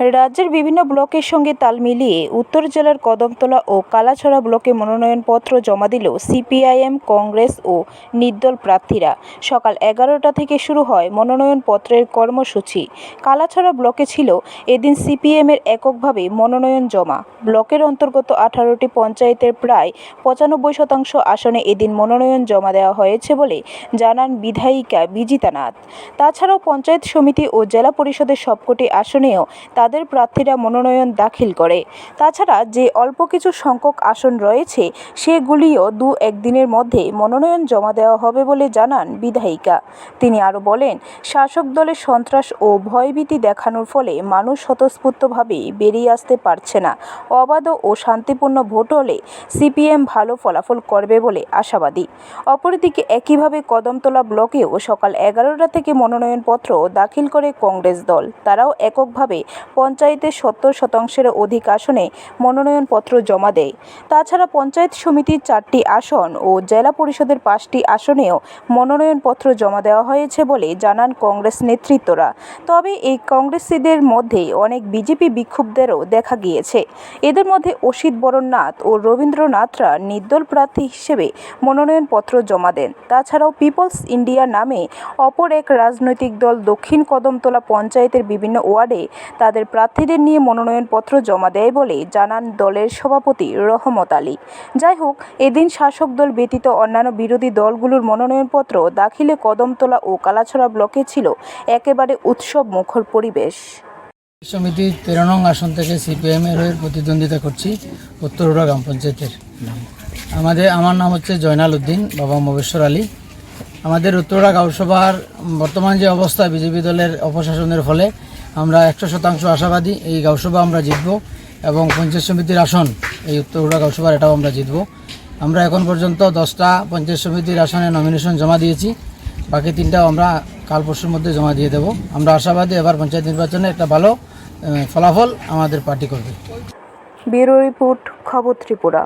রাজ্যের বিভিন্ন ব্লকের সঙ্গে তাল মিলিয়ে উত্তর জেলার কদমতলা ও কালাছড়া ব্লকে মনোনয়নপত্র জমা দিল সিপিআইএম, কংগ্রেস ও নির্দল প্রার্থীরা। সকাল এগারোটা থেকে শুরু হয় মনোনয়নপত্রের কর্মসূচি। কালাছড়া ব্লকে ছিল এদিন সিপিএমের এককভাবে মনোনয়ন জমা। ব্লকের অন্তর্গত আঠারোটি পঞ্চায়েতের প্রায় পঁচানব্বই শতাংশ আসনে এদিন মনোনয়ন জমা দেওয়া হয়েছে বলে জানান বিধায়িকা বিজিতা নাথ। তাছাড়াও পঞ্চায়েত সমিতি ও জেলা পরিষদের সবকটি আসনেও তাদের প্রার্থীরা মনোনয়ন দাখিল করে। তাছাড়া যে অল্প কিছু সংখ্যক আসন রয়েছে, সেগুলিও দু একদিনের মধ্যে মনোনয়ন জমা দেওয়া হবে বলে জানান বিধায়িকা। তিনি আরও বলেন, শাসক দলের সন্ত্রাস ও ভয়ভীতি দেখানোর ফলে মানুষ স্বতঃস্ফূর্তভাবে বেরিয়ে আসতে পারছে না। অবাধ ও শান্তিপূর্ণ ভোট হলে সিপিএম ভালো ফলাফল করবে বলে আশাবাদী। অপরদিকে একইভাবে কদমতলা ব্লকেও সকাল এগারোটা থেকে মনোনয়নপত্র দাখিল করে কংগ্রেস দল। তারাও এককভাবে পঞ্চায়েতের সত্তর শতাংশের অধিক আসনে মনোনয়নপত্র জমা দেয়। তাছাড়া পঞ্চায়েত সমিতির চারটি আসন ও জেলা পরিষদের পাঁচটি আসনেও মনোনয়নপত্র জমা দেওয়া হয়েছে বলে জানান কংগ্রেস নেতৃত্বরা। তবে এই কংগ্রেসীদের মধ্যে অনেক বিজেপি বিক্ষুব্ধদেরও দেখা গিয়েছে। এদের মধ্যে অসিত বরণনাথ ও রবীন্দ্রনাথরা নির্দল প্রার্থী হিসেবে মনোনয়নপত্র জমা দেন। তাছাড়াও পিপলস ইন্ডিয়া নামে অপর এক রাজনৈতিক দল দক্ষিণ কদমতলা পঞ্চায়েতের বিভিন্ন ওয়ার্ডে তাদের প্রার্থীদের নিয়ে মনোনয়নপত্র জমা দেয় বলে জানান দলের সভাপতি রহমত আলী। যাই হোক, এদিন শাসক দল ব্যতীত অন্যান্য বিরোধী দলগুলোর মনোনয়নপত্র দাখিলে কদমতলা ও কালাছড়া ব্লকে ছিল একেবারে উৎসব মুখর পরিবেশ। সমিতির তেরো নং আসন থেকে সিপিএম এর হয়ে প্রতিদ্বন্দ্বিতা করছি উত্তরুড়া গ্রাম পঞ্চায়েতের। আমাদের, আমার নাম হচ্ছে জয়নাল উদ্দিন, বাবা মবেশ্বর আলী। আমাদের উত্তরুড়া গাঁওসভার বর্তমান যে অবস্থা, বিজেপি দলের অপশাসনের ফলে আমরা একশো শতাংশ আশাবাদী এই গাঁওসভা আমরা জিতব এবং পঞ্চায়েত সমিতির আসন, এই উত্তরুড়া গাঁওসভার এটাও আমরা জিতব। আমরা এখন পর্যন্ত দশটা পঞ্চায়েত সমিতির আসনে নমিনেশন জমা দিয়েছি। বাকি তিনটাও আমরা কাল পরশুর মধ্যে জমা দিয়ে দেব। আমরা আশাবাদী এবার পঞ্চায়েত নির্বাচনে একটা ভালো ফলাফল আমাদের পার্টি করবে। ব্যুরো রিপোর্ট, খবর ত্রিপুরা।